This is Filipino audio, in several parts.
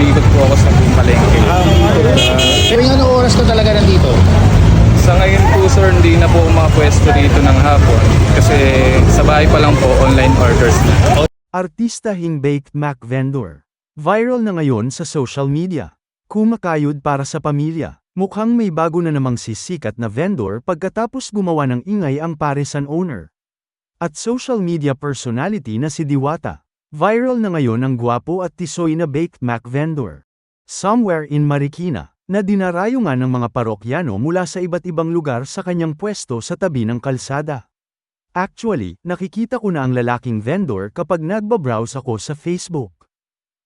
umikot po ako sa buong palengke. Tuwing ano oras ka talaga nandito? Sa ngayon po sir, hindi na po makapwesto dito ng hapon kasi sa bahay pa lang po online orders na. Artistahing baked mac vendor. Viral na ngayon sa social media. Kumakayod para sa pamilya. Mukhang may bago na namang sisikat na vendor pagkatapos gumawa ng ingay ang paresan owner. At social media personality na si Diwata. Viral na ngayon ang gwapo at tisoy na baked mac vendor. Somewhere in Marikina, na dinarayo ng mga parokyano mula sa iba't ibang lugar sa kanyang pwesto sa tabi ng kalsada. Actually, nakikita ko na ang lalaking vendor kapag nagbabrowse ako sa Facebook.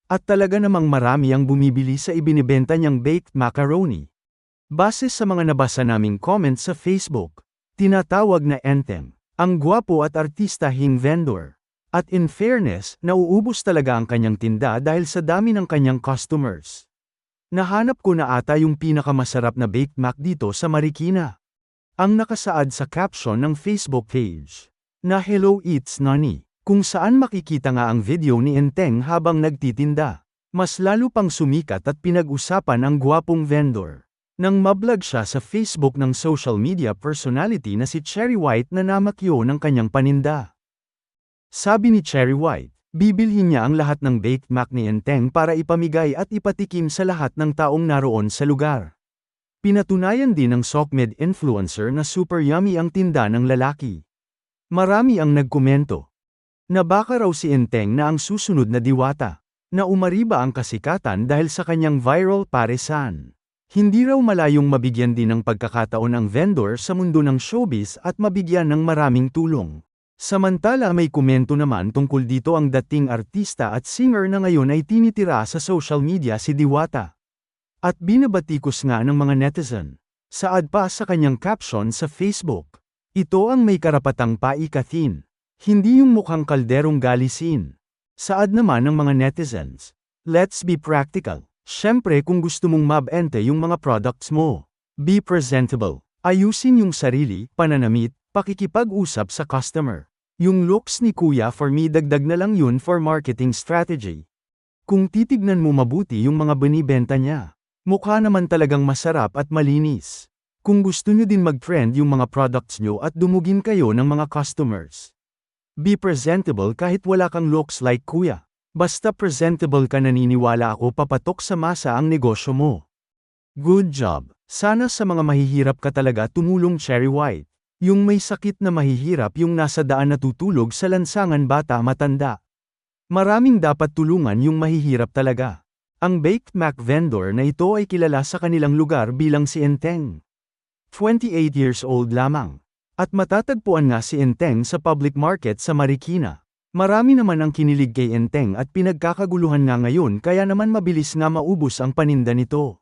At talaga namang marami ang bumibili sa ibinibenta niyang baked macaroni. Base sa mga nabasa naming comments sa Facebook, tinatawag na Entem, ang gwapo at artistahing vendor. At in fairness, nauubos talaga ang kanyang tinda dahil sa dami ng kanyang customers. Nahanap ko na ata yung pinakamasarap na baked mac dito sa Marikina. Ang nakasaad sa caption ng Facebook page na Hello It's Nani, kung saan makikita nga ang video ni Enteng habang nagtitinda. Mas lalo pang sumikat at pinag-usapan ang gwapong vendor. Nang mablog siya sa Facebook ng social media personality na si Cherry White na namakyo ng kanyang paninda. Sabi ni Cherry White, bibilhin niya ang lahat ng baked mac ni Enteng para ipamigay at ipatikim sa lahat ng taong naroon sa lugar. Pinatunayan din ng Sokmed influencer na super yummy ang tinda ng lalaki. Marami ang nagkomento. Na baka raw si Enteng na ang susunod na diwata. Na umariba ang kasikatan dahil sa kanyang viral paresan. Hindi raw malayong mabigyan din ng pagkakataon ang vendor sa mundo ng showbiz at mabigyan ng maraming tulong. Samantala may komento naman tungkol dito ang dating artista at singer na ngayon ay tinitira sa social media si Diwata. At binabatikos nga ng mga netizen. Saad pa sa kanyang caption sa Facebook. Ito ang may karapatang paikathin. Hindi yung mukhang kalderong galisin. Saad naman ng mga netizens. Let's be practical. Siyempre kung gusto mong mabente yung mga products mo. Be presentable. Ayusin yung sarili, pananamit, pakikipag-usap sa customer. Yung looks ni kuya for me dagdag na lang yun for marketing strategy. Kung titignan mo mabuti yung mga binibenta niya, mukha naman talagang masarap at malinis. Kung gusto nyo din mag-trend yung mga products nyo at dumugin kayo ng mga customers. Be presentable kahit wala kang looks like kuya. Basta presentable ka naniniwala ako papatok sa masa ang negosyo mo. Good job. Sana sa mga mahihirap ka talaga tumulong Cherry White. Yung may sakit na mahihirap yung nasa daan natutulog sa lansangan bata matanda. Maraming dapat tulungan yung mahihirap talaga. Ang baked mac vendor na ito ay kilala sa kanilang lugar bilang si Enteng. 28 years old lamang. At matatagpuan nga si Enteng sa public market sa Marikina. Marami naman ang kinilig kay Enteng at pinagkakaguluhan nga ngayon kaya naman mabilis nga maubos ang paninda nito.